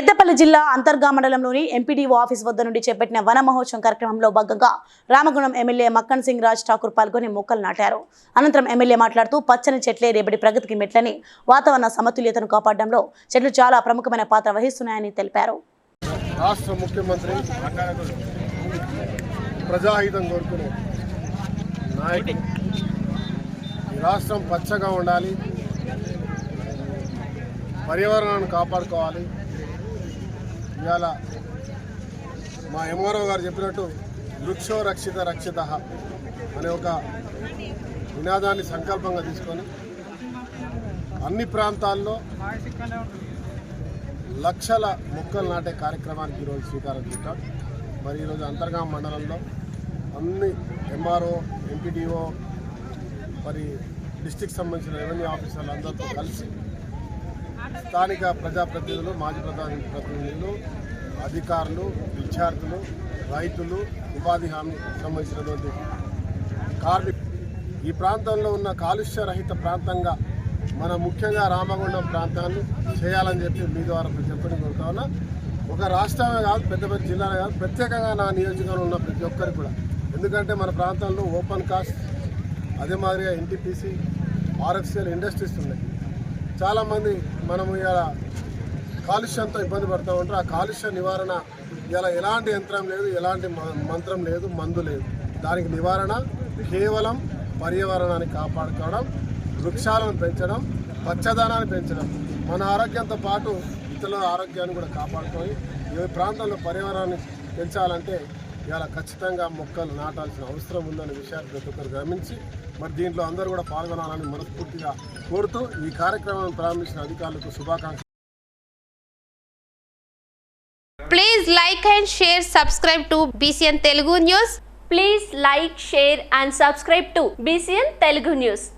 పెద్దపల్లి జిల్లా అంతర్గా మండలంలోని MPDO office వద్ద నుండి చేపట్టిన వన మహోత్సవం కార్యక్రమంలో భాగంగా రామగుణం ఎమ్మెల్యే మక్కన్ సింగ్ రాజ్ ఠాకూర్ పాల్గొని మొక్కలు నాటారు. అనంతరం ఎమ్మెల్యే మాట్లాడుతూ పచ్చని చెట్లే రేపటి ప్రగతికి మెట్లని వాతావరణ సమతుల్యతను కాపాడడంలో చెట్లు చాలా ప్రముఖమైన పాత్ర వహిస్తున్నాయని తెలిపారు. రాష్ట్ర ముఖ్యమంత్రి ప్రజాహితం కోరుకునే నాయకుడు ఈ రాష్ట్రం పచ్చగా ఉండాలి పర్యావరణాన్ని కాపాడుకోవాలి ఇవాళ మా ఎంఆర్ఓ గారు చెప్పినట్టు వృక్షో రక్షిత రక్షిత అనే ఒక నినాదాన్ని సంకల్పంగా తీసుకొని అన్ని ప్రాంతాల్లో లక్షల మొక్కలు నాటే కార్యక్రమానికి ఈరోజు శ్రీకారం చుట్టాం. మరి ఈరోజు అంతర్గాం మండలంలో అన్ని ఎంఆర్ఓ ఎంపీడీఓ మరి డిస్టిక్ సంబంధించిన రెవెన్యూ ఆఫీసర్లు అందరితో కలిసి స్థానిక ప్రజాప్రతినిధులు మాజీ ప్రధాని ప్రతినిధులు అధికారులు విద్యార్థులు రైతులు ఉపాధి హామీ సంబంధించినటువంటి కార్మికులు ఈ ప్రాంతంలో ఉన్న కాలుష్య రహిత ప్రాంతంగా మన ముఖ్యంగా రామగుండం ప్రాంతాన్ని చేయాలని చెప్పి మీ ద్వారా చెప్పడం కోరుతా ఉన్నా. ఒక రాష్ట్రమే కాదు పెద్ద పెద్ద జిల్లానే కాదు ప్రత్యేకంగా నా నియోజకవర్గంలో ఉన్న ప్రతి ఒక్కరికి కూడా. ఎందుకంటే మన ప్రాంతంలో ఓపెన్ కాస్ట్ అదే మాదిరిగా ఎన్టీపీసీ ఆర్ఎఫ్సిఎల్ ఇండస్ట్రీస్ ఉన్నాయి. చాలామంది మనము ఇలా కాలుష్యంతో ఇబ్బంది పడుతూ ఉంటారు. ఆ కాలుష్య నివారణ ఇలా ఎలాంటి యంత్రం లేదు ఎలాంటి మ- మంత్రం లేదు మందు లేదు. దానికి నివారణ కేవలం పర్యావరణాన్ని కాపాడుకోవడం వృక్షాలను పెంచడం పచ్చదనాన్ని పెంచడం మన ఆరోగ్యంతో పాటు ఇతరుల ఆరోగ్యాన్ని కూడా కాపాడుకొని ఈ ప్రాంతంలో పర్యావరణాన్ని పెంచాలంటే ఇవాళ ఖచ్చితంగా మొక్కలు నాటాల్సిన అవసరం ఉందనే విషయాన్ని ప్రతి ఒక్కరు గమనించి మరి దీంట్లో అందరూ కూడా పాల్గొనాలని మనస్ఫూర్తిగా కోరుతూ ఈ కార్యక్రమాన్ని ప్రారంభించిన అధికారులకు శుభాకాంక్షలు. Please like and share subscribe to BCN Telugu news please like share and subscribe to BCN Telugu news